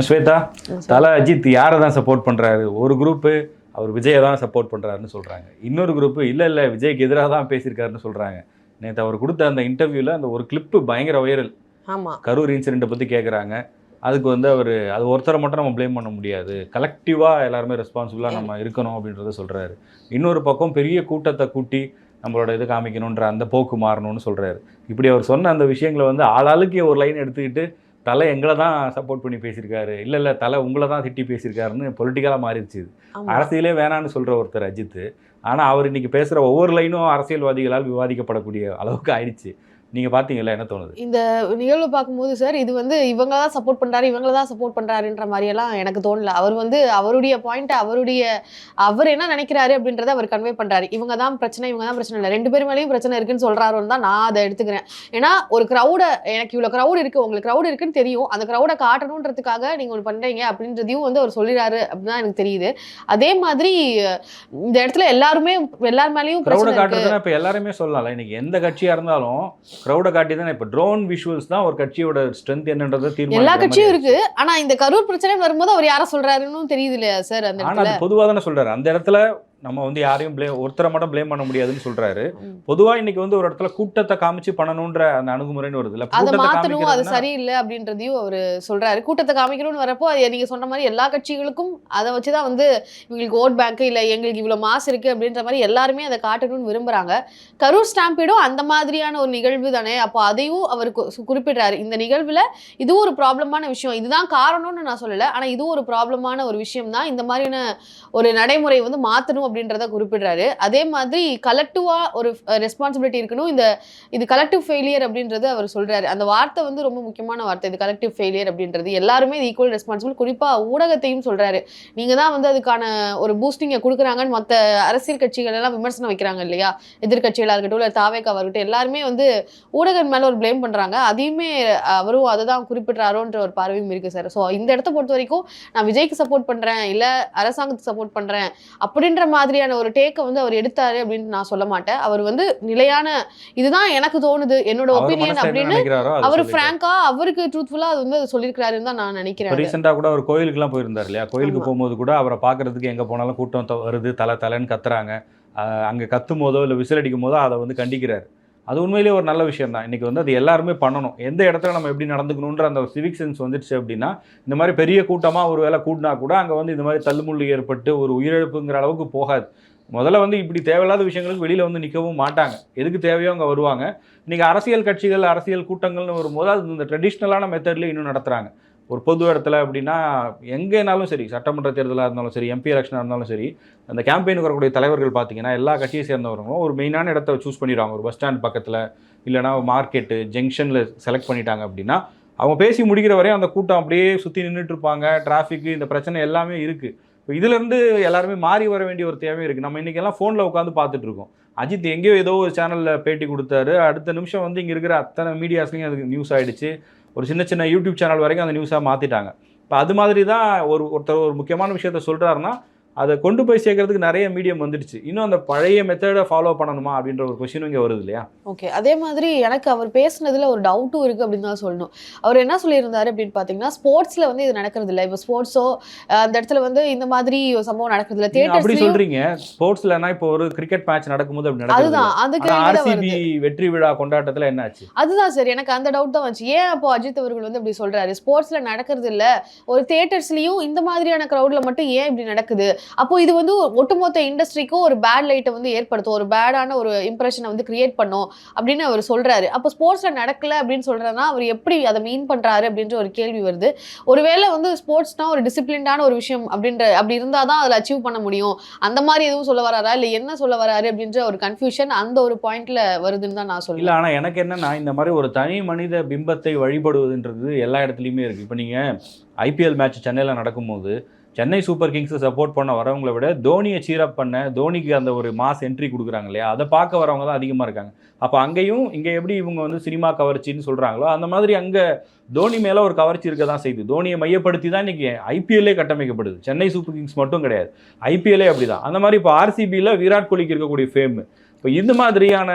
ஸ்வேதா தல அஜித் யாரை தான் சப்போர்ட் பண்றாரு? ஒரு குரூப்பு அவர் விஜயை தான் சப்போர்ட் பண்றாருன்னு சொல்றாங்க. இன்னொரு குரூப் இல்ல இல்ல விஜய்க்கு எதிராக தான் பேசியிருக்காருன்னு சொல்றாங்க. நேற்று அவர் கொடுத்த அந்த இன்டர்வியூல அந்த ஒரு கிளிப்பு பயங்கர வைரல் ஆமா. கரூர் இன்சிடென்ட்டை பத்தி கேட்குறாங்க அதுக்கு வந்து அவர் அது ஒருத்தரை மட்டும் நம்ம ப்ளேம் பண்ண முடியாது. கலெக்டிவாக எல்லாருமே ரெஸ்பான்சிபிளாக நம்ம இருக்கணும் அப்படின்றத சொல்றாரு. இன்னொரு பக்கம் பெரிய கூட்டத்தை கூட்டி நம்மளோட இது காமிக்கணுன்ற அந்த போக்கு மாறணும்னு சொல்றாரு. இப்படி அவர் சொன்ன அந்த விஷயங்களை வந்து ஆளாளுக்கு ஒரு லைன் எடுத்துக்கிட்டு தலை எங்களை தான் சப்போர்ட் பண்ணி பேசியிருக்காரு. இல்லை இல்லை தலை உங்களை தான் திட்டி பேசியிருக்காருன்னு பொலிட்டிக்கலாக மாறிடுச்சு அரசியலே வேணான்னு சொல்கிற ஒருத்தர் அஜித் ஆனால் அவர் இன்னைக்கு பேசுகிற ஒவ்வொரு லைனும் அரசியல்வாதிகளால் விவாதிக்கப்படக்கூடிய அளவுக்கு ஆயிடுச்சு. நீங்கள் பார்த்தீங்களா என்ன தோணுது? இந்த நிகழ்வு பார்க்கும்போது சார் இது வந்து இவங்க தான் சப்போர்ட் பண்றாரு இவங்க தான் சப்போர்ட் பண்றாருன்ற மாதிரியெல்லாம் எனக்கு தோணல. அவர் வந்து அவருடைய பாயிண்ட் அவருடைய அவர் என்ன நினைக்கிறாரு அப்படின்றத அவர் கன்வே பண்றாரு. இவங்க தான் பிரச்சனை இவங்க தான் பிரச்சனை இல்லை. ரெண்டு பேர் மேலேயும் பிரச்சனை இருக்குன்னு சொல்றாருன்னு தான் நான் அதை எடுத்துக்கிறேன். ஏன்னா ஒரு க்ரௌட எனக்கு இவ்வளோ க்ரௌட் இருக்கு உங்களுக்கு க்ரௌட் இருக்குன்னு தெரியும். அந்த க்ரௌடை காட்டணுன்றதுக்காக நீங்க ஒன்று பண்றீங்க அப்படின்றதையும் வந்து அவர் சொல்லிடுறாரு அப்படின்னு எனக்கு தெரியுது. அதே மாதிரி இந்த இடத்துல எல்லாருமே எல்லார் மேலேயும் க்ரௌடை பிரச்சனை இருக்கு. காட்டுறதுனா இப்போ எல்லாருமே சொல்லலாம்ல. இன்னைக்கு எந்த கட்சியாக இருந்தாலும் க்ரௌடை காட்டி தானே இப்போ ட்ரோன் விஷுவல்ஸ் தான் ஒரு கட்சியோட ஸ்ட்ரென்த் என்னன்றதை எல்லா தீர்மானிக்கிற கட்சியும் இருக்கு. ஆனா இந்த கரூர் பிரச்சனை வரும்போது அவர் யார சொல்றாருன்னு தெரியுது இல்லையா சார் அந்த ஆனா இடத்துல. அது பொதுவாக தானே சொல்றாரு. அந்த இடத்துல நம்ம வந்து யாரையும் ப்ளே ஒருத்தரை மட்டும் ப்ளேம் பண்ண முடியாதுன்னு சொல்றாரு. பொதுவா இன்னைக்கு வந்து ஒரு இடத்துல கூட்டத்தை காமிச்சு பண்ணணுன்ற அந்த அணுகுமுறைன்னு வருது இல்ல? அதை கூட்டத்தை மாத்தணும் அது சரியில்லை அப்படின்றதையும் அவர் சொல்றாரு. கூட்டத்தை காமிக்கணும்னு வரப்போ அது நீங்க சொன்ன மாதிரி எல்லா கட்சிகளுக்கும் அதை வச்சுதான் வந்து இவங்களுக்கு ஓட் பேங்க் இல்ல எங்களுக்கு இவ்வளவு மாசு இருக்கு அப்படின்ற மாதிரி எல்லாருமே அதை காட்டணும்னு விரும்புறாங்க. கரூர் ஸ்டாம்பீடும் அந்த மாதிரியான ஒரு நிகழ்வு தானே. அப்போ அதையும் அவர் குறிப்பிடுறாரு. இந்த நிகழ்வுல இதுவும் ஒரு ப்ராப்ளமான விஷயம். இதுதான் காரணம்னு நான் சொல்லல. ஆனா இதுவும் ஒரு ப்ராப்ளமான ஒரு விஷயம் தான் இந்த மாதிரியான ஒரு நடைமுறை வந்து மாத்தணும் அப்படின்றத குறிப்பிடுறாரு. அதே மாதிரி கலெக்டிவாக ஒரு ரெஸ்பான்சிபிலிட்டி இருக்கணும். இந்த இது கலெக்டிவ் ஃபெயிலியர் அப்படின்றது அவர் சொல்கிறாரு அந்த வார்த்தை வந்து ரொம்ப முக்கியமான வார்த்தை. இது கலெக்டிவ் ஃபெயிலியர் அப்படின்றது. எல்லாருமே இது ஈக்குவல் ரெஸ்பான்சிபிள் குறிப்பாக ஊடகத்தையும் சொல்கிறாரு நீங்கள் தான் வந்து அதுக்கான ஒரு பூஸ்டிங்கை கொடுக்குறாங்கன்னு மற்ற அரசியல் கட்சிகள் எல்லாம் விமர்சனம் வைக்கிறாங்க இல்லையா? எதிர்கட்சிகளாக இருக்கட்டும் இல்லை தாவேக்காவாக இருக்கட்டும் எல்லாருமே வந்து ஊடகம் மேலே ஒரு ப்ளேம் பண்ணுறாங்க அதையுமே அவரும் அதை தான் குறிப்பிட்றாரோன்ற ஒரு பார்வையும் இருக்குது சார் ஸோ இந்த இடத்த பொறுத்த வரைக்கும் நான் விஜய்க்கு சப்போர்ட் பண்ணுறேன் இல்லை அரசாங்கத்துக்கு சப்போர்ட் பண்ணுறேன் அப்படின்ற மாதிரி மாதிரியான ஒரு டேக்கை வந்து அவர் எடுத்தாரு அப்படின்னு நான் சொல்ல மாட்டேன். அவர் வந்து நிலையான இதுதான் எனக்கு தோணுது. என்னோட ஒப்பீனியன் அப்படின்னு அவர். ஃப்ராங்கா அவருக்கு ட்ரூத்ஃபுல்லா அது வந்து சொல்லியிருக்கிறாருன்னு தான் நான் நினைக்கிறேன் ரீசெண்டாக கூட அவர் கோயிலுக்குலாம் போயிருந்தார் இல்லையா? கோயிலுக்கு. போகும்போது கூட அவரை பார்க்கறதுக்கு எங்கே போனாலும் கூட்டம் வருது தலை தலைன்னு கத்துறாங்க. அங்கே கத்தும் போதோ இல்லை விசில் அடிக்கும் போதோ அதை வந்து கண்டிக்கிறார். அது உண்மையிலேயே ஒரு நல்ல விஷயம் தான் இன்றைக்கி வந்து அது எல்லாருமே பண்ணணும். எந்த இடத்துல நம்ம எப்படி நடந்துக்கணுன்ற அந்த சிவிக் சென்ஸ் வந்துடுச்சு அப்படின்னா இந்த மாதிரி பெரிய கூட்டமாக ஒரு வேலை கூட்டினா கூட அங்கே வந்து இந்த மாதிரி தள்ளுமுள்ளு ஏற்பட்டு ஒரு உயிரிழப்புங்கிற அளவுக்கு போகாது. முதல்ல வந்து இப்படி தேவையில்லாத விஷயங்களுக்கு வெளியில் வந்து நிற்கவும் மாட்டாங்க. எதுக்கு தேவையோ அங்கே வருவாங்க. இன்றைக்கி அரசியல் கட்சிகள் அரசியல் கூட்டங்கள்னு வரும்போது அது இந்த ட்ரெடிஷ்னலான மெத்தட்லேயே இன்னும் நடத்துகிறாங்க ஒரு பொது இடத்துல அப்படின்னா எங்கேனாலும் சரி சட்டமன்ற தேர்தலாக இருந்தாலும் சரி எம்பி எலெக்ஷனாக இருந்தாலும் சரி அந்த கேம்பெயினுக்கு வரக்கூடிய தலைவர்கள் பார்த்தீங்கன்னா எல்லா கட்சியை சேர்ந்தவர்களும் ஒரு மெயினான இடத்த சூஸ் பண்ணிடுவாங்க. ஒரு பஸ் ஸ்டாண்ட் பக்கத்தில் இல்லைனா மார்க்கெட்டு ஜங்ஷனில் செலக்ட் பண்ணிட்டாங்க அப்படின்னா அவங்க பேசி முடிக்கிற வரையும் அந்த கூட்டம் அப்படியே சுற்றி நின்றுட்டு இருப்பாங்க. டிராஃபிக்கு இந்த பிரச்சனை எல்லாமே இருக்குது இப்போ இதுலேருந்து எல்லாருமே மாறி வர வேண்டிய ஒரு தேவையும் இருக்குது நம்ம இன்றைக்கெல்லாம் ஃபோனில் உட்காந்து பார்த்துட்டு இருக்கோம். அஜித் எங்கேயோ ஏதோ ஒரு சேனலில் பேட்டி கொடுத்தாரு. அடுத்த நிமிஷம் வந்து இங்கே இருக்கிற அத்தனை மீடியாஸ்லையும் அதுக்கு நியூஸ் ஆகிடுச்சு ஒரு சின்ன சின்ன யூடியூப் சேனல் வரைக்கும் அந்த நியூஸாக மாற்றிட்டாங்க இப்போ அது மாதிரி தான் ஒரு ஒருத்தர் ஒரு முக்கியமான விஷயத்த சொல்கிறாருன்னா அதை கொண்டு போய் சேர்க்கறதுக்கு நிறைய மீடியம் வந்துடுச்சு. இன்னும் அந்த பழைய மெத்தடை ஃபாலோ பண்ணணுமா அப்படின்ற ஒரு கொஷினும் இங்கே வருது இல்லையா? ஓகே அதே மாதிரி எனக்கு அவர் பேசுனதுல ஒரு டவுட்டும் இருக்கு அப்படின்னு தான் சொல்லணும். அவர் என்ன சொல்லியிருந்தாரு அப்படின்னு பாத்தீங்கன்னா ஸ்போர்ட்ஸ்ல வந்து இது நடக்கிறது இல்லை. இப்போ ஸ்போர்ட்ஸோ அந்த இடத்துல வந்து இந்த மாதிரி சம்பவம் நடக்கிறது இல்லை நீங்க அப்படி தேட்டர்ஸ்லயும் சொல்றீங்க. ஸ்போர்ட்ஸ்லனா இப்போ ஒரு கிரிக்கெட் மேட்ச் நடக்கும்போது அப்படி நடக்குது. அதுதான். தான் ஆர்சிபி வெற்றி விழா கொண்டாட்டத்துல என்ன ஆச்சு? அதுதான் சார் எனக்கு அந்த டவுட் தான் வந்துச்சு. ஏன் அப்போ அஜித் அவர்கள் வந்து அப்படி சொல்றாரு? ஸ்போர்ட்ஸ்ல நடக்கிறது இல்ல. ஒரு தியேட்டர்ஸ்லயும் இந்த மாதிரியான கிரௌட்ல மட்டும் ஏன் இப்படி நடக்குது? அப்போ இது வந்து ஒட்டுமொத்த இண்டஸ்ட்ரிக்கும் ஒரு பேட் லைட்டை வந்து ஏற்படுத்தும். ஒரு பேடான ஒரு இம்ப்ரெஷனை வந்து கிரியேட் பண்ணும் அப்படின்னு அவர் சொல்றாரு. அப்போ ஸ்போர்ட்ஸ்ல நடக்கல அப்படின்னு சொல்றதுனா அவர் எப்படி அதை மீன் பண்றாரு அப்படின்ற ஒரு கேள்வி வருது. ஒருவேளை வந்து ஸ்போர்ட்ஸ்னா ஒரு டிசிப்ளின்டான ஒரு விஷயம் அப்படின்ற அப்படி இருந்தால் தான் அதில் அச்சீவ் பண்ண முடியும். அந்த மாதிரி எதுவும் சொல்ல வராரா? இல்லை என்ன சொல்ல வராரு அப்படின்ற ஒரு கன்ஃபியூஷன் அந்த ஒரு பாயிண்ட்ல வருதுன்னு தான் நான் இல்ல சொல்லுவேன் ஆனால் எனக்கு என்னன்னா இந்த மாதிரி ஒரு தனி மனித பிம்பத்தை வழிபடுவதுன்றது எல்லா இடத்துலையுமே இருக்கு. இப்போ நீங்க ஐபிஎல் மேட்ச் சென்னையில் நடக்கும்போது சென்னை சூப்பர் கிங்ஸை சப்போர்ட் பண்ண வரவங்களை விட தோனியை சீரப் பண்ண தோனிக்கு அந்த ஒரு மாஸ் என்ட்ரி கொடுக்குறாங்க இல்லையா? அதை பார்க்க வரவங்க தான் அதிகமாக இருக்காங்க. அப்போ அங்கேயும் இங்கே எப்படி இவங்க வந்து சினிமா கவர்ச்சின்னு சொல்கிறாங்களோ அந்த மாதிரி அங்கே தோனி மேலே ஒரு கவர்ச்சி இருக்க தான் செய்யுது தோனியை மையப்படுத்தி தான் இன்றைக்கி ஐபிஎல்லே கட்டமைக்கப்படுது. சென்னை சூப்பர் கிங்ஸ் மட்டும் கிடையாது. ஐபிஎல்லே அப்படி தான் அந்த மாதிரி இப்போ ஆர்சிபியில் விராட் கோலிக்கு இருக்கக்கூடிய ஃபேமு இப்போ இந்த மாதிரியான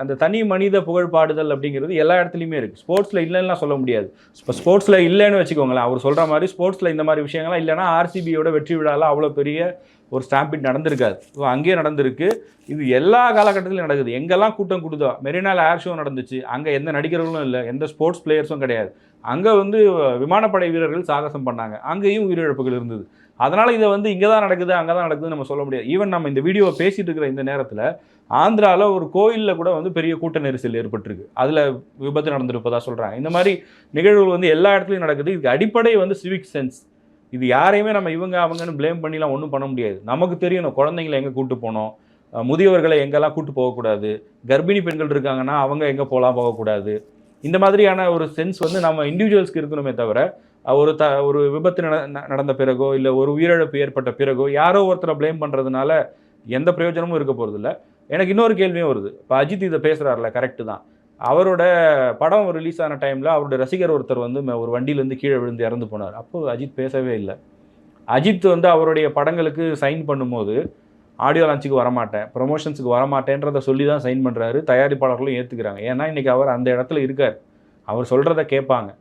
அந்த தனி மனித புகழ் பாடுதல் அப்படிங்கிறது எல்லா இடத்துலையுமே இருக்குது ஸ்போர்ட்ஸில் இல்லைன்னா சொல்ல முடியாது. இப்போ ஸ்போர்ட்ஸில் இல்லைன்னு வச்சுக்கோங்களேன் அவர் சொல்கிற மாதிரி ஸ்போர்ட்ஸில் இந்த மாதிரி விஷயங்கள்லாம் இல்லைன்னா ஆர்சிபியோட வெற்றி விழாலாம் அவ்வளோ பெரிய ஒரு ஸ்டாம்பிட் நடந்திருக்காது. ஸோ அங்கேயே நடந்திருக்கு. இது எல்லா காலகட்டத்திலும் நடக்குது. எங்கெல்லாம் கூட்டம் கூடுதோ மெரினால ஏர் ஷோ நடந்துச்சு அங்கே எந்த நடிகர்களும் இல்லை எந்த ஸ்போர்ட்ஸ் பிளேயர்ஸும் கிடையாது. அங்கே வந்து விமானப்படை வீரர்கள் சாகசம் பண்ணாங்க. அங்கேயும் உயிரிழப்புகள் இருந்தது. அதனால் இதை வந்து இங்கே தான் நடக்குது அங்கே தான் நடக்குதுன்னு நம்ம சொல்ல முடியாது. ஈவன் நம்ம இந்த வீடியோவை பேசிகிட்டு இருக்கிற இந்த நேரத்தில் ஆந்திராவில் ஒரு கோயிலில் கூட வந்து பெரிய கூட்ட நெரிசல் ஏற்பட்டிருக்கு. அதில் விபத்து நடந்திருப்பதாக சொல்கிறாங்க இந்த மாதிரி நிகழ்வுகள் வந்து எல்லா இடத்துலையும் நடக்குது. இதுக்கு அடிப்படை வந்து சிவிக் சென்ஸ் இது யாரையுமே நம்ம இவங்க அவங்கன்னு ப்ளேம் பண்ணிலாம் ஒன்றும் பண்ண முடியாது. நமக்கு தெரியணும். குழந்தைங்களை எங்கே கூட்டு போகணும் முதியவர்களை எங்கெல்லாம் கூட்டு போகக்கூடாது? கர்ப்பிணி பெண்கள் இருக்காங்கன்னா அவங்க எங்கே போகலாம் போகக்கூடாது? இந்த மாதிரியான ஒரு சென்ஸ் வந்து நம்ம இண்டிவிஜுவல்ஸ்க்கு இருக்கணுமே தவிர ஒரு த ஒரு விபத்து நட- ந- நடந்த பிறகோ இல்லை ஒரு உயிரிழப்பு ஏற்பட்ட பிறகோ யாரோ ஒருத்தரை ப்ளேம் பண்ணுறதுனால எந்த பிரயோஜனமும் இருக்க போகிறதில்ல எனக்கு இன்னொரு கேள்வியும் வருது. இப்போ அஜித் இதை பேசுகிறாருல கரெக்டு தான். அவரோட படம் ரிலீஸ் ஆன டைமில் அவருடைய ரசிகர் ஒருத்தர் வந்து ஒரு வண்டியிலேருந்து கீழே விழுந்து இறந்து போனார். அப்போ அஜித் பேசவே இல்லை. அஜித் வந்து அவருடைய படங்களுக்கு சைன் பண்ணும்போது ஆடியோ லான்ச்சுக்கு வரமாட்டேன் ப்ரொமோஷன்ஸுக்கு வரமாட்டேன்றதை சொல்லி தான் சைன் பண்ணுறாரு தயாரிப்பாளர்களும் ஏற்றுக்கிறாங்க ஏன்னா இன்றைக்கி அவர் அந்த இடத்துல இருக்கார். அவர் சொல்கிறத கேட்பாங்க.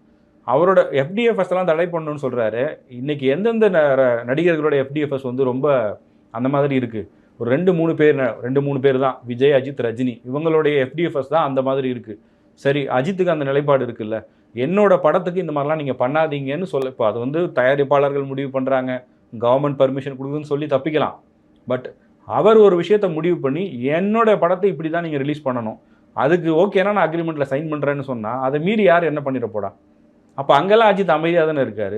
அவரோட எஃப்டிஎஃப்எஸ் எல்லாம் தடை பண்ணணும்னு சொல்கிறாரு இன்றைக்கி எந்தெந்த ந- நடிகர்களோட எஃப்டிஎஃப்எஸ் வந்து ரொம்ப அந்த மாதிரி இருக்குது ஒரு ரெண்டு மூணு பேர் ரெண்டு மூணு பேர் தான். விஜய் அஜித் ரஜினி. இவங்களுடைய எஃப்டிஎஃப்எஸ் தான் அந்த மாதிரி இருக்குது சரி அஜித்துக்கு அந்த நிலைப்பாடு இருக்குல்ல. என்னோட படத்துக்கு இந்த மாதிரிலாம் நீங்கள் பண்ணாதீங்கன்னு சொல்ல இப்போ அது வந்து தயாரிப்பாளர்கள் முடிவு பண்ணுறாங்க கவர்மெண்ட் பர்மிஷன் கொடுக்குதுன்னு சொல்லி தப்பிக்கலாம். பட் அவர் ஒரு விஷயத்தை முடிவு பண்ணி என்னோட படத்தை இப்படி தான் நீங்கள் ரிலீஸ் பண்ணணும். அதுக்கு ஓகேனா நான் அக்ரிமெண்ட்டில் சைன் பண்ணுறேன்னு சொன்னால் அதை மீறி யார் என்ன பண்ணிட போடா அப்போ அங்கெல்லாம் அஜித் அமைதியாக தானே இருக்காரு.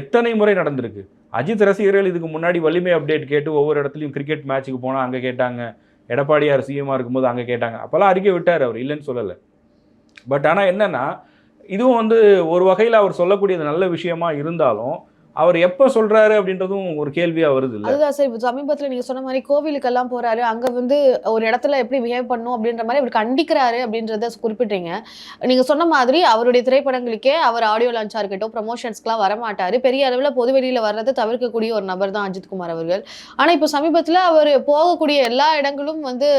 எத்தனை முறை நடந்திருக்கு? அஜித் ரசிகர்கள் இதுக்கு முன்னாடி வலிமை அப்டேட் கேட்டு ஒவ்வொரு இடத்துலையும் கிரிக்கெட் மேட்ச்சுக்கு போனால் அங்கே கேட்டாங்க. எடப்பாடியார் சிஎம்மாக இருக்கும்போது அங்கே கேட்டாங்க. அப்போல்லாம் அறிக்கை விட்டார் அவர் இல்லைன்னு சொல்லலை. பட் ஆனால் என்னென்னா இதுவும் வந்து ஒரு வகையில் அவர் சொல்லக்கூடியது நல்ல விஷயமா இருந்தாலும் அவர் எப்போ சொல்றாரு அப்படின்றதும் ஒரு கேள்வியா வருது இல்லை. அதுதான் சார் இப்போ சமீபத்துல நீங்க சொன்ன மாதிரி கோவிலுக்கெல்லாம் போறாரு அங்க வந்து ஒரு இடத்துல எப்படி பிஹேவ் பண்ணும் அப்படின்ற மாதிரி அவர் கண்டிக்கிறாரு அப்படின்றத குறிப்பிட்டீங்க நீங்க சொன்ன மாதிரி அவருடைய திரைப்படங்களுக்கே அவர் ஆடியோ லான்ச்சா இருக்கட்டும் ப்ரமோஷன்ஸ்க்குலாம் வரமாட்டாரு. பெரிய அளவுல பொது வெளியில வர்றதை தவிர்க்கக்கூடிய ஒரு நபர் தான் அஜித் குமார் அவர்கள். ஆனா இப்போ சமீபத்துல அவர் போகக்கூடிய எல்லா இடங்களும் வந்து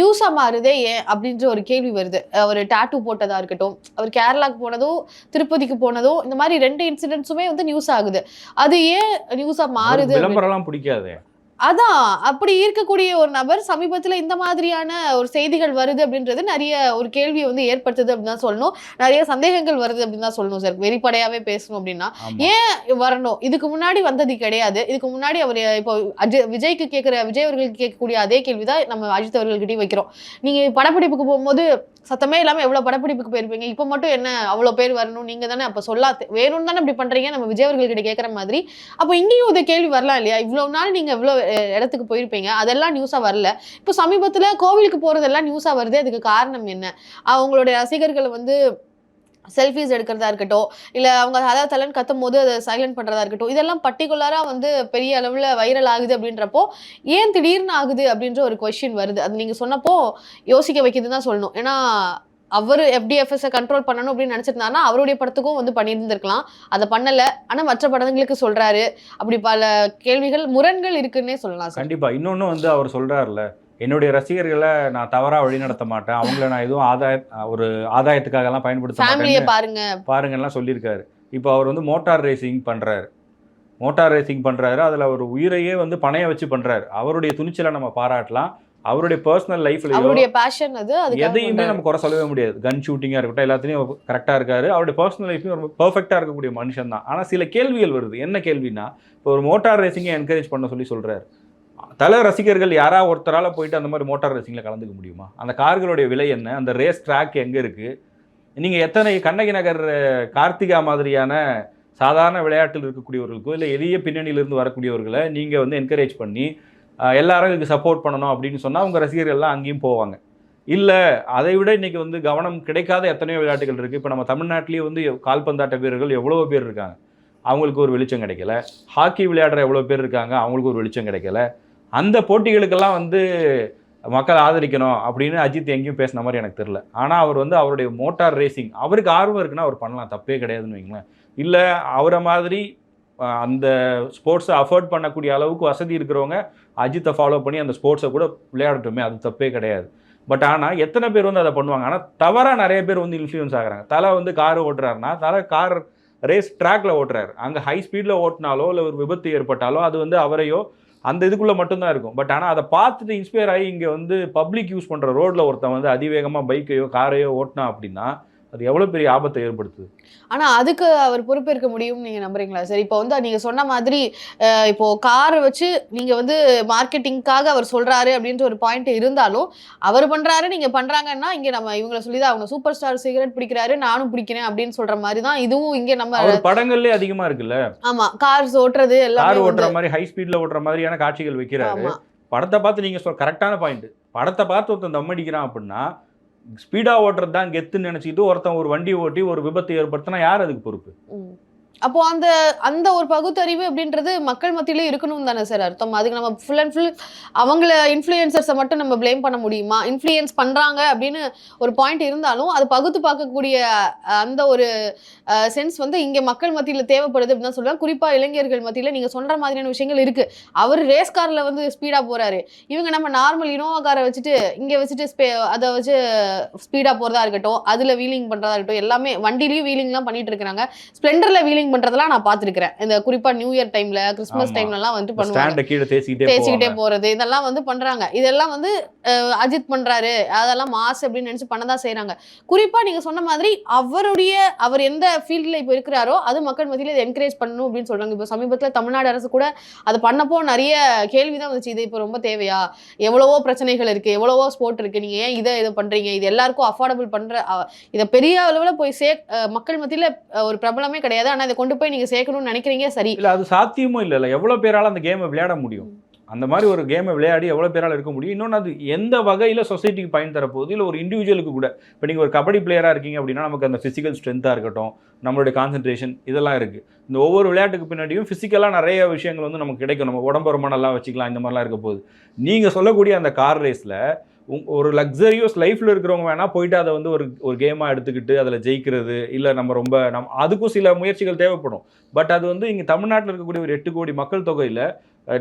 நியூஸா மாறுதே ஏன் அப்படின்ற ஒரு கேள்வி வருது. அவர் டாட்டூ போட்டதா இருக்கட்டும் அவர் கேரளாக்கு போனதும் திருப்பதிக்கு போனதும் இந்த மாதிரி ரெண்டு இன்சிடென்ட்ஸுமே வந்து நியூஸ் ஆகுது. அது ஏன் நியூஸா மாறுது விளம்பரம்லாம் பிடிக்காது. அதான் அப்படி இருக்கக்கூடிய ஒரு நபர் சமீபத்துல இந்த மாதிரியான ஒரு செய்திகள் வருது அப்படின்றது நிறைய ஒரு கேள்வியை வந்து ஏற்படுத்துது அப்படின்னு தான் சொல்லணும். நிறைய சந்தேகங்கள் வருது அப்படின்னு தான் சொல்லணும் சார் வெளிப்படையாவே பேசணும் அப்படின்னா. ஆமா. வரணும்? இதுக்கு முன்னாடி வந்தது கிடையாது. இதுக்கு முன்னாடி அவர் இப்போ அஜய் விஜய்க்கு கேட்குற விஜய் அவர்களுக்கு கேட்கக்கூடிய அதே கேள்விதான் நம்ம அஜித் அவர்கள்கிட்டயும் வைக்கிறோம். நீங்க படப்பிடிப்புக்கு போகும்போது சத்தமே இல்லாம எவ்வளவு படப்பிடிப்புக்கு போயிருப்பீங்க? இப்போ மட்டும் என்ன அவ்வளவு பேர் வரணும்? நீங்க தானே அப்ப சொல்லா வேணும்னு தானே இப்படி பண்றீங்க? நம்ம விஜய் அவர்கள்கிட்ட கேட்குற மாதிரி. அப்போ இங்கேயும் இந்த கேள்வி வரலாம் இல்லையா? இவ்வளவு நாள் நீங்க இவ்வளோ இடத்துக்கு போயிருப்பீங்க. அதெல்லாம் நியூஸா வரல. இப்போ சமீபத்துல கோவிலுக்கு போறதெல்லாம் நியூஸா வருது? அதுக்கு காரணம் என்ன? அவங்களுடைய ரசிகர்கள் வந்து செல்ஃபிஸ் எடுக்கிறதா இருக்கட்டும் இல்லை அவங்க அதாவது தலன் கத்தும் போது அதை சைலண்ட் பண்ணுறதா இருக்கட்டும் இதெல்லாம் பர்டிகுலராக வந்து பெரிய அளவில் வைரல் ஆகுது அப்படின்றப்போ ஏன் திடீர்னு ஆகுது அப்படின்ற ஒரு கொஷின் வருது. அது நீங்கள் சொன்னப்போ யோசிக்க வைக்கிதுன்னு தான் சொல்லணும். ஏன்னா அவர் எஃப்டிஎஃப்எஸை கண்ட்ரோல் பண்ணணும் அப்படின்னு நினைச்சிருந்தாருன்னா அவருடைய படத்துக்கும் வந்து பண்ணியிருந்திருக்கலாம். அதை பண்ணலை. ஆனால் மற்ற படங்களுக்கு சொல்கிறாரு அப்படி பல கேள்விகள் முரண்கள் இருக்குன்னே சொல்லலாம் கண்டிப்பாக இன்னொன்று இன்னொன்னு வந்து அவர் சொல்கிறாருல என்னுடைய ரசிகர்களை நான் தவறா வழிநடத்த மாட்டேன். அவங்கள நான் எதுவும் ஆதாய ஒரு ஆதாயத்துக்காக எல்லாம் பயன்படுத்த மாட்டேன் பாருங்க. பாருங்கலாம் சொல்லியிருக்காரு. இப்போ அவர் வந்து மோட்டார் ரேசிங் பண்றாரு. மோட்டார் ரேசிங் பண்றாரு. அதுல ஒரு உயிரையே வந்து பணைய வச்சு பண்றாரு. அவருடைய துணிச்சலை நம்ம பாராட்டலாம். அவருடைய பர்சனல் அவருடைய பேஷன் அது எதையுமே. நம்ம குறை சொல்லவே முடியாது. கன் ஷூட்டிங்காக இருக்கட்டும் எல்லாத்துலேயும் கரெக்டாக இருக்காரு. அவருடைய பர்சனல் லைஃப்லையும் ரொம்ப பர்ஃபெக்டாக இருக்கக்கூடிய மனுஷன் தான் ஆனால் சில கேள்விகள் வருது. என்ன கேள்வினா இப்போ ஒரு மோட்டார் ரேசிங்கை என்கரேஜ் பண்ண சொல்லி சொல்கிறாரு தல ரசிகர்கள் யாரா ஒருத்தரால் போயிட்டு அந்த மாதிரி மோட்டார் ரேசிங்கில் கலந்துக்க முடியுமா? அந்த கார்களுடைய விலை என்ன? அந்த ரேஸ் ட்ராக் எங்கே இருக்குது நீங்கள் எத்தனை கண்ணகி நகர் கார்த்திகா மாதிரியான சாதாரண விளையாட்டில் இருக்கக்கூடியவர்களுக்கோ இல்லை எளிய பின்னணியிலிருந்து வரக்கூடியவர்களை நீங்கள் வந்து என்கரேஜ் பண்ணி எல்லாரும் இதுக்கு சப்போர்ட் பண்ணணும் அப்படின்னு சொன்னால் உங்கள் ரசிகர்கள்லாம் அங்கேயும் போவாங்க. இல்லை அதை விட இன்றைக்கி வந்து கவனம் கிடைக்காத எத்தனையோ விளையாட்டுகள் இருக்குது இப்போ நம்ம தமிழ்நாட்டிலேயே வந்து கால்பந்தாட்ட வீரர்கள் எவ்வளோ பேர் இருக்காங்க. அவங்களுக்கு ஒரு வெளிச்சம் கிடைக்கல. ஹாக்கி விளையாடுற எவ்வளோ பேர் இருக்காங்க. அவங்களுக்கு ஒரு வெளிச்சம் கிடைக்கல. அந்த போட்டிகளுக்கெல்லாம் வந்து மக்கள் ஆதரிக்கணும் அப்படின்னு அஜித் எங்கேயும் பேசின மாதிரி எனக்கு தெரில ஆனால் அவர் வந்து அவருடைய மோட்டார் ரேசிங் அவருக்கு ஆர்வம் இருக்குன்னா அவர் பண்ணலாம். தப்பே கிடையாதுன்னு வைங்களேன். இல்லை அவரை மாதிரி அந்த ஸ்போர்ட்ஸை அஃபோர்ட் பண்ணக்கூடிய அளவுக்கு வசதி இருக்கிறவங்க அஜித்தை ஃபாலோ பண்ணி அந்த ஸ்போர்ட்ஸை கூட விளையாடட்டுமே அது தப்பே கிடையாது. பட் ஆனால் எத்தனை பேர் வந்து அதை பண்ணுவாங்க? ஆனால் தவறாக நிறைய பேர் வந்து இன்ஃப்ளூயன்ஸ் ஆகுறாங்க. தலை வந்து கார் ஓட்டுறாருன்னா தலை கார் ரேஸ் ட்ராக்ல ஓட்டுறாரு. அங்கே ஹை ஸ்பீடில் ஓட்டினாலோ இல்லை ஒரு விபத்து ஏற்பட்டாலோ அது வந்து அவரையோ அந்த இதுக்குள்ளே மட்டும்தான் இருக்கும். பட் ஆனால் அதை பார்த்துட்டு இன்ஸ்பயர் ஆகி இங்கே வந்து பப்ளிக் யூஸ் பண்ணுற ரோட்டில் ஒருத்தன் வந்து அதிவேகமாக பைக்கையோ காரையோ ஓட்டினா அப்படின்னா அது எவ்வளோ பெரிய ஆபத்தை ஏற்படுத்துது? ஆனா அதுக்கு அவர் பொறுப்பேற்க முடியும்னு நீங்க நம்புறீங்களா? சார் இப்போ வந்து நீங்க சொன்ன மாதிரி இப்போ காரை வச்சு நீங்க வந்து மார்க்கெட்டிங்காக அவர் சொல்றாரு அப்படின்ற ஒரு பாயிண்ட் இருந்தாலும் அவர் பண்றாரு நீங்க பண்றாங்கன்னா இங்க நம்ம இவங்கள சொல்லிதான் அவங்க சூப்பர் ஸ்டார் சிகரெட் பிடிக்கிறாரு நானும் பிடிக்கிறேன் அப்படின்னு சொல்ற மாதிரி தான் இதுவும் இங்க நம்ம அவர் படங்கள்லேயே அதிகமாக இருக்குல்ல? ஆமா கார்ஸ் ஓட்டுறது கார் எல்லாமே ஓட்டுற வந்து- மாதிரி ஹை ஸ்பீடில் ஓட்டுற மாதிரியான காட்சிகள் வைக்கிறாரு. படத்தை பார்த்து நீங்கள் சொல் கரெக்டான பாயிண்ட் படத்தை பார்த்து ஒருத்தன் தம் அடிக்கிறான் அப்படின்னா ஸ்பீடாக ஓட்டுறது தான் கெத்துன்னு நினச்சிக்கிட்டு ஒருத்தன் ஒரு வண்டி ஓட்டி ஒரு விபத்து ஏற்படுத்தினா யார் அதுக்கு பொறுப்பு? அப்போ அந்த அந்த ஒரு பகுத்தறிவு அப்படின்றது மக்கள் மத்தியிலே இருக்கணும் தானே சார் அர்த்தம்? அதுக்கு நம்ம ஃபுல் அண்ட் ஃபுல் அவங்கள இன்ஃப்ளூயன்சர்ஸை மட்டும் நம்ம ப்ளேம் பண்ண முடியுமா? இன்ஃப்ளூயன்ஸ் பண்றாங்க அப்படின்னு ஒரு பாயிண்ட் இருந்தாலும் அது பகுத்து பார்க்கக்கூடிய அந்த ஒரு சென்ஸ் வந்து இங்கே மக்கள் மத்தியில் தேவைப்படுது அப்படின்னு தான் சொல்லுவேன். குறிப்பாக இளைஞர்கள் மத்தியில் நீங்கள் சொல்கிற மாதிரியான விஷயங்கள் இருக்கு. அவர் ரேஸ் காரில் வந்து ஸ்பீடாக போறாரு. இவங்க நம்ம நார்மல் இனோவா காரை வச்சுட்டு இங்கே வச்சுட்டு ஸ்பே- அதை வச்சு ஸ்பீடாக போகிறதா இருக்கட்டும் அதில் வீலிங் பண்ணுறதா இருக்கட்டும் எல்லாமே வண்டிலையும் வீலிங்லாம் பண்ணிட்டு இருக்காங்க ஸ்ப்ளெண்டரில் வீலிங் பண்றதெல்லாம் நான் பார்த்திருக்கிறேன். இந்த குறிப்பா நியூ இயர் டைம்ல கிறிஸ்மஸ் ஆமா. டைம்ல எல்லாம் வந்து பண்ணுவாங்க. பேசிக்கிட்டே போறது இதெல்லாம் வந்து பண்றாங்க. இதெல்லாம் வந்து அஜித் பண்றாரு. அதெல்லாம் மாஸ் அப்படின்னு நினைச்சு பண்ணதான் செய்றாங்க. குறிப்பா நீங்க சொன்ன மாதிரி அவருடைய அவர் எந்த ஃபீல்ட்ல இப்போ இருக்கிறாரோ அது மக்கள் மத்தியில இதை என்கரேஜ் பண்ணணும் அப்படின்னு சொல்றாங்க. இப்போ சமீபத்துல தமிழ்நாடு அரசு கூட அது பண்ணப்போ நிறைய கேள்விதான் வந்துச்சு. இது இப்போ ரொம்ப தேவையா? எவ்வளவோ பிரச்சனைகள் இருக்கு எவ்வளவோ ஸ்போர்ட் இருக்கு. நீங்க ஏன் இதை இதை பண்றீங்க? இது எல்லாருக்கும் அஃபோர்டபுள் பண்ற இதை பெரிய அளவுல போய் சே மக்கள் மத்தியில ஒரு பிரபலமே கிடையாது. ஆனா அதை கொண்டு போய் நீங்க சேர்க்கணும்னு நினைக்கிறீங்க? சரி. இல்லை அது சாத்தியமும் இல்லை எவ்வளோ பேரால அந்த கேமை விளையாட முடியும்? அந்த மாதிரி ஒரு கேமை விளையாடி எவ்வளோ பேரால இருக்க முடியும்? இன்னொன்று அது எந்த வகையில் சொசைட்டிக்கு பயன் தரப்போகுது? இல்லை ஒரு இண்டிவிஜுவலுக்கு கூட. இப்போ நீங்கள் ஒரு கபடி பிளேயராக இருக்கீங்க அப்படின்னா நமக்கு அந்த ஃபிசிக்கல் ஸ்ட்ரென்த்தாக இருக்கட்டும் நம்மளுடைய கான்சன்ட்ரேஷன் இதெல்லாம் இருக்குது இந்த ஒவ்வொரு விளையாட்டுக்கு பின்னாடியும் ஃபிசிக்கலாக நிறைய விஷயங்கள் வந்து நமக்கு கிடைக்கும். நம்ம உடம்பு ரொம்ப நல்லா வச்சுக்கலாம் இந்த மாதிரிலாம் இருக்க போகுது. நீங்கள் சொல்லக்கூடிய அந்த கார் ரேஸில் ஒரு லக்ஸரியஸ் லைஃப்பில் இருக்கிறவங்க வேணால் போயிட்டு அதை வந்து ஒரு ஒரு கேமாக எடுத்துக்கிட்டு அதில் ஜெயிக்கிறது இல்லை நம்ம ரொம்ப நம் அதுக்கும் சில முயற்சிகள் தேவைப்படும். பட் அது வந்து இங்கே தமிழ்நாட்டில் இருக்கக்கூடிய ஒரு எட்டு கோடி மக்கள் தொகையில்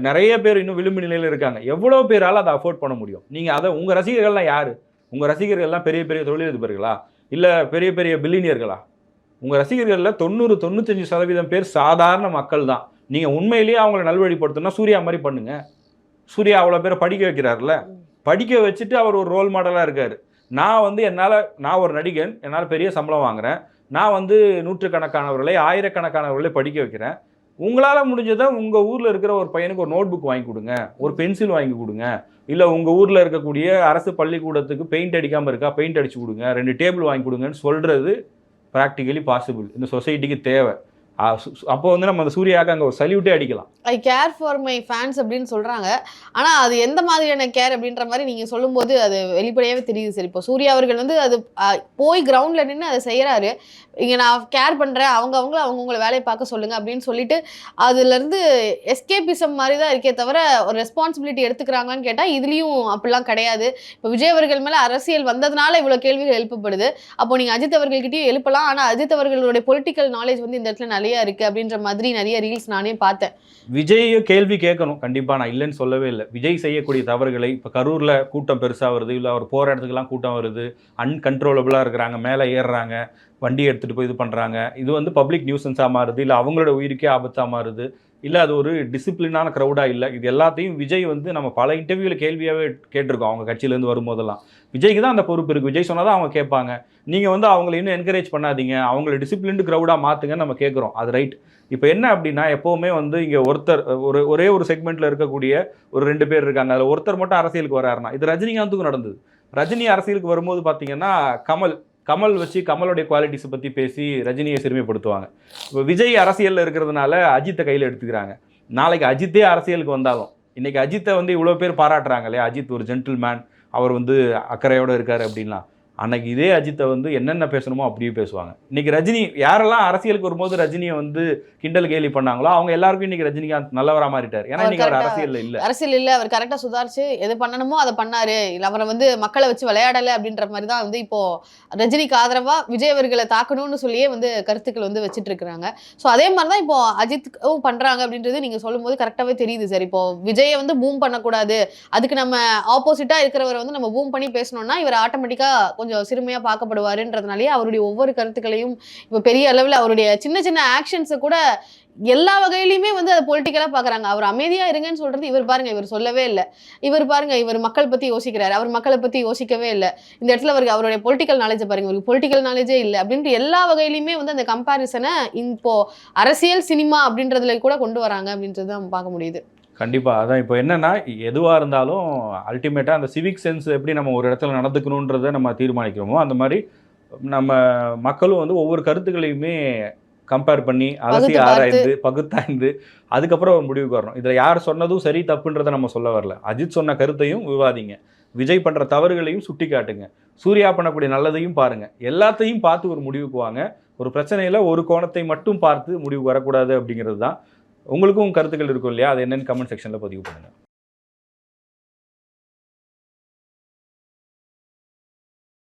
நிறைய பேர் இன்னும் விளிம்பு நிலையில் இருக்காங்க. எவ்வளோ பேரால் அதை அஃபோர்ட் பண்ண முடியும்? நீங்கள் அதை உங்கள் ரசிகர்கள்லாம் யார்? உங்கள் ரசிகர்கள்லாம் பெரிய பெரிய தொழிலதிபர்களா? இல்லை பெரிய பெரிய பில்லினியர்களா உங்கள் ரசிகர்களில் தொண்ணூறு தொண்ணூத்தஞ்சு சதவீதம் பேர் சாதாரண மக்கள் தான். நீங்கள் உண்மையிலேயே அவங்கள நல்வழிப்படுத்தணும்னா சூர்யா மாதிரி பண்ணுங்கள் சூர்யா அவ்வளோ பேரை படிக்க வைக்கிறார்ல படிக்க வச்சுட்டு அவர் ஒரு ரோல் மாடலாக இருக்கார். நான் வந்து என்னால் நான் ஒரு நடிகன் என்னால் பெரிய சம்பளம் வாங்குகிறேன் நான் வந்து நூற்றுக்கணக்கானவர்களை ஆயிரக்கணக்கானவர்களை படிக்க வைக்கிறேன். உங்களால் முடிஞ்சதை உங்கள் ஊரில் இருக்கிற ஒரு பையனுக்கு ஒரு நோட் புக் வாங்கி கொடுங்க. ஒரு பென்சில் வாங்கி கொடுங்க. இல்லை உங்கள் ஊரில் இருக்கக்கூடிய அரசு பள்ளிக்கூடத்துக்கு பெயிண்ட் அடிக்காமல் இருக்கா பெயிண்ட் அடித்து கொடுங்க. ரெண்டு டேபிள் வாங்கி கொடுங்கன்னு சொல்கிறது ப்ராக்டிக்கலி பாசிபிள் இந்த சொசைட்டிக்கு தேவை. அப்போ வந்து நம்ம அந்த சூர்யாவுக்கு அங்கே ஒரு சல்யூட்டே அடிக்கலாம். I care for my fans அப்படின்னு சொல்கிறாங்க ஆனால் அது எந்த மாதிரியான கேர் அப்படின்ற மாதிரி நீங்கள் சொல்லும்போது அது வெளிப்படையாகவே தெரியுது சார். இப்போ சூர்யா அவர்கள் வந்து அது போய் கிரவுண்டில் நின்று அதை செய்கிறாரு இங்கே நான் கேர் பண்ணுறேன் அவங்க அவங்கள அவங்கவுங்கள வேலையை பார்க்க சொல்லுங்கள் அப்படின்னு சொல்லிட்டு அதுலேருந்து எஸ்கேபிசம் மாதிரி தான் இருக்கே தவிர ஒரு ரெஸ்பான்சிபிலிட்டி எடுத்துக்கிறாங்கன்னு கேட்டால் இதுலேயும் அப்படிலாம் கிடையாது. இப்போ விஜய் அவர்கள் மேலே அரசியல் வந்ததுனால இவ்வளோ கேள்விகள் எழுப்பப்படுது. அப்போ நீங்கள் அஜித் அவர்கள்கிட்டயும் எழுப்பலாம். ஆனால் அஜித் அவர்களுடைய பொலிட்டிக்கல் நாலேஜ் வந்து இந்த இடத்துல நிறைய இருக்கு அப்படின்ற மாதிரி நிறைய ரீல்ஸ் நானே பார்த்தேன். விஜய் கேள்வி கேட்கணும். கண்டிப்பாக நான் இல்லைன்னு சொல்லவே இல்லை. விஜய் செய்யக்கூடிய தவறுகளை இப்போ கரூரில் கூட்டம் பெருசாக வருது. இல்லை அவர் போகிற இடத்துக்குலாம் கூட்டம் வருது. அன்கன்ட்ரோலபிளா இருக்கிறாங்க. மேலே ஏறுறாங்க. வண்டி எடுத்துகிட்டு போய் இது பண்ணுறாங்க இது வந்து பப்ளிக் நியூசன்ஸாக மாறுது. இல்லை அவங்களோட உயிருக்கே ஆபத்தாக மாறுது. இல்லை அது ஒரு டிசிப்ளினான க்ரௌடாக இல்லை. இது எல்லாத்தையும் விஜய் வந்து நம்ம பல இன்டர்வியூவில் கேள்வியாகவே கேட்டிருக்கோம். அவங்க கட்சியிலேருந்து வரும்போதெல்லாம். விஜய்க்கு தான் அந்த பொறுப்பு இருக்குது விஜய் சொன்னால் தான் அவங்க கேட்பாங்க. நீங்கள் வந்து அவங்கள இன்னும் என்கரேஜ் பண்ணாதீங்க. அவங்கள டிசிப்ளின்டு க்ரௌடாக மாற்றுங்கன்னு நம்ம கேட்குறோம். அது ரைட் இப்போ என்ன அப்படின்னா எப்போவுமே வந்து இங்கே ஒருத்தர் ஒரு ஒரே ஒரு செக்மெண்ட்டில் இருக்கக்கூடிய ஒரு ரெண்டு பேர் இருக்காங்க. அதில் ஒருத்தர் மட்டும் அரசியலுக்கு வராருன்னா இது ரஜினிகாந்துக்கும் நடந்தது. ரஜினி அரசியலுக்கு வரும்போது பார்த்தீங்கன்னா கமல் கமல் வச்சு கமலுடைய குவாலிட்டிஸை பற்றி பேசி ரஜினியை சிறுமைப்படுத்துவாங்க. இப்போ விஜய் அரசியலில் இருக்கிறதுனால அஜித்தை கையில் எடுத்துக்கிறாங்க. நாளைக்கு அஜித்தே அரசியலுக்கு வந்தாலும் இன்றைக்கி அஜித்தை வந்து இவ்வளோ பேர் பாராட்டுறாங்க இல்லையா? அஜித் ஒரு ஜென்டில்மேன் அவர் வந்து அக்கறையோடு இருக்கார் அப்படின்லாம். அன்னைக்கு இதே அஜித்தை வந்து என்னென்ன பேசணுமோ அப்படியே பேசுவாங்க. இன்னைக்கு ரஜினி யாரெல்லாம் அரசியலுக்கு வரும்போது ரஜினியை வந்து கிண்டல் கேலி பண்ணாங்களோ அவங்க எல்லாருக்கும் இன்னைக்கு ரஜினிகாந்த் நல்லவரா மாறிட்டார். ஏன்னா அவர் இன்னைக்கு அவர் அரசியல்ல இல்ல. அரசியல் இல்ல அவர் கரெக்டா சுதாரிச்சு எது பண்ணணுமோ அதை பண்ணாரு. இல்ல அவரை வந்து மக்களை வச்சு விளையாடல அப்படின்ற மாதிரி தான் வந்து இப்போ ரஜினிக்கு ஆதரவா விஜய் அவர்களை தாக்கணும்னு சொல்லியே வந்து கருத்துக்கள் வந்து வச்சுட்டு இருக்காங்க ஸோ அதே மாதிரி தான் இப்போ அஜித்துக்கும் பண்றாங்க அப்படின்றது நீங்க சொல்லும்போது கரெக்டாவே தெரியுது சார். இப்போ விஜயை வந்து பூம் பண்ணக்கூடாது. அதுக்கு நம்ம ஆப்போசிட்டா இருக்கிறவரை வந்து நம்ம பூம் பண்ணி பேசணும்னா இவர் ஆட்டோமேட்டிக்கா கொஞ்சம் சிறுமையா பார்க்கப்படுவாருன்றதுனாலயே அவருடைய ஒவ்வொரு கருத்துக்களையும் இப்போ பெரிய அளவில் அவருடைய சின்ன சின்ன ஆக்ஷன்ஸை கூட எல்லா வகையிலுமே வந்து அதை பொலிட்டிக்கலா பாக்குறாங்க அவர் அமைதியா இருங்கன்னு சொல்றது இவர் பாருங்க இவர் சொல்லவே இல்லை. இவர் பாருங்க இவர் மக்கள் பத்தி யோசிக்கிறாரு. அவர் மக்களை பத்தி யோசிக்கவே இல்லை. இந்த இடத்துல அவருக்கு அவருடைய பொலிட்டிக்கல் நாலேஜ் பாருங்க இவருக்கு பொலிட்டிக்கல் நாலேஜே இல்லை அப்படின்ட்டு எல்லா வகையிலுமே வந்து அந்த கம்பாரிசனை இப்போ அரசியல் சினிமா அப்படின்றதுல கூட கொண்டு வராங்க அப்படின்றது நம்ம பார்க்க முடியுது. கண்டிப்பா. அதான் இப்போ என்னன்னா எதுவா இருந்தாலும் அல்டிமேட்டா அந்த சிவிக் சென்ஸ் எப்படி நம்ம ஒரு இடத்துல நடந்துக்கணுன்றதை நம்ம தீர்மானிக்கிறோமோ அந்த மாதிரி நம்ம மக்களும் வந்து ஒவ்வொரு கருத்துக்களையுமே கம்பேர் பண்ணி அலசி. ஆராய்ந்து பகுத்தாய்ந்து அதுக்கப்புறம் ஒரு முடிவுக்கு வரணும். இதில் யார் சொன்னதும் சரி தப்புன்றதை நம்ம சொல்ல வரல. அஜித் சொன்ன கருத்தையும் விவாதிங்க. விஜய் பண்ற தவறுகளையும் சுட்டி காட்டுங்க. சூர்யா பண்ணக்கூடிய நல்லதையும் பாருங்க. எல்லாத்தையும் பார்த்து ஒரு முடிவுக்கு வாங்க. ஒரு பிரச்சனையில ஒரு கோணத்தை மட்டும் பார்த்து முடிவு வரக்கூடாது அப்படிங்கிறது தான் உங்களுக்கும் கருத்துக்கள் இருக்கும் இல்லையா? அது என்னென்னு கமெண்ட் செக்ஷனில் பதிவு பண்ணுங்க.